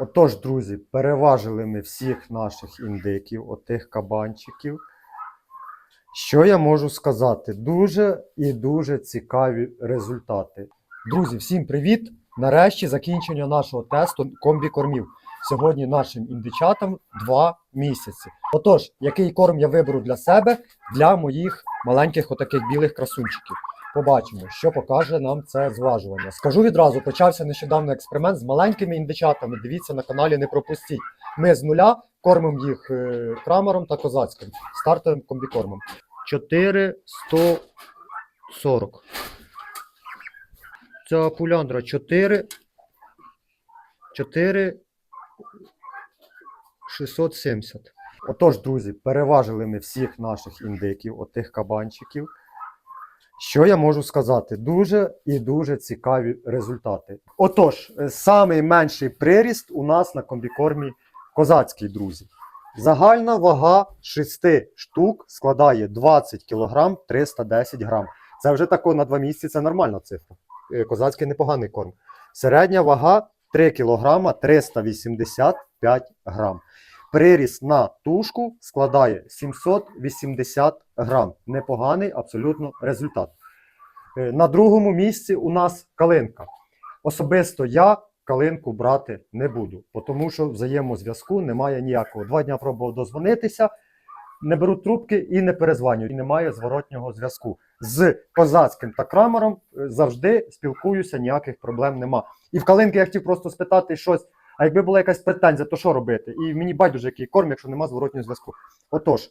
Отож, друзі, переважили ми всіх наших індиків, отих кабанчиків. Що я можу сказати? Дуже і дуже цікаві результати. Друзі, всім привіт! Нарешті закінчення нашого тесту комбікормів. Сьогодні нашим індичатам 2 місяці. Отож, який корм я виберу для себе для моїх маленьких отаких білих красунчиків. Побачимо, що покаже нам це зважування. Скажу відразу, почався нещодавно експеримент з маленькими індичатами. Дивіться на каналі, не пропустіть. Ми з нуля кормимо їх е, крамером та козацьким стартовим комбікормом. 4140. Ця пуляндра 4. 4. 670. Отож, друзі, переважили ми всіх наших індиків, отих кабанчиків. Що я можу сказати? Дуже і дуже цікаві результати. Отож, е, самий менший приріст у нас на комбікормі козацький, друзі. Загальна вага 6 штук складає 20 кг 310 грам. Це вже тако на 2 місяці це нормальна цифра. Е, Козацький непоганий корм. Середня вага 3 кг 385 грам. Приріст на тушку складає 780 грам. Непоганий абсолютно результат. Е, На другому місці у нас калинка. Особисто я калинку брати не буду, тому що взаємозв'язку немає ніякого. Два дня пробував дозвонитися, не беру трубки і не перезванюю. І немає зворотнього зв'язку. З козацьким та крамером е, завжди спілкуюся, ніяких проблем нема. І в калинки я хотів просто спитати щось. А якби була якась претензія, то що робити? І мені байдуже, який корм, якщо немає зворотнього зв'язку. Отож,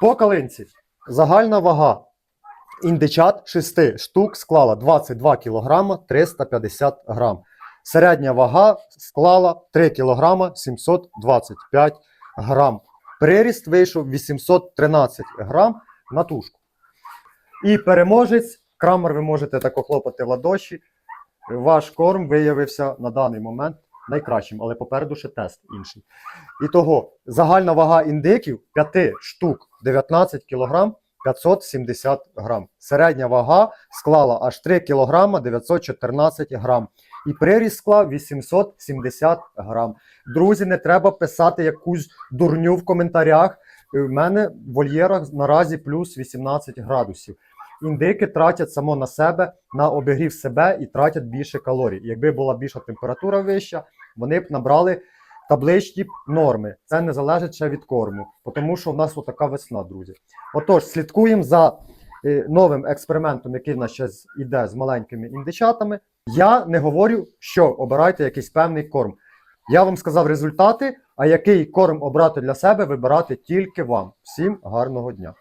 по калинці загальна вага індичат 6 штук склала 22 кг 350 грам. Середня вага склала 3 кг 725 грам. Приріст вийшов 813 грам на тушку. І переможець, крамер ви можете тако хлопати в ладоші. Ваш корм виявився на даний момент найкращим, але попереду ще тест інший. І того загальна вага індиків 5 штук 19 кг 570 грам. Середня вага склала аж 3 кг 914 грам. І приріст склав 870 грам. Друзі, не треба писати якусь дурню в коментарях. У мене в вольєрах наразі плюс 18 градусів. Індики тратять само на себе на обігрів себе і тратять більше калорій. Якби була більша температура вища, вони б набрали табличні норми. Це не залежить ще від корму, тому що в нас отака весна, друзі. Отож, слідкуємо за е, новим експериментом, який в нас зараз іде з маленькими індичатами. Я не говорю, що обирайте якийсь певний корм. Я вам сказав результати, а який корм обрати для себе, вибирати тільки вам. Всім гарного дня!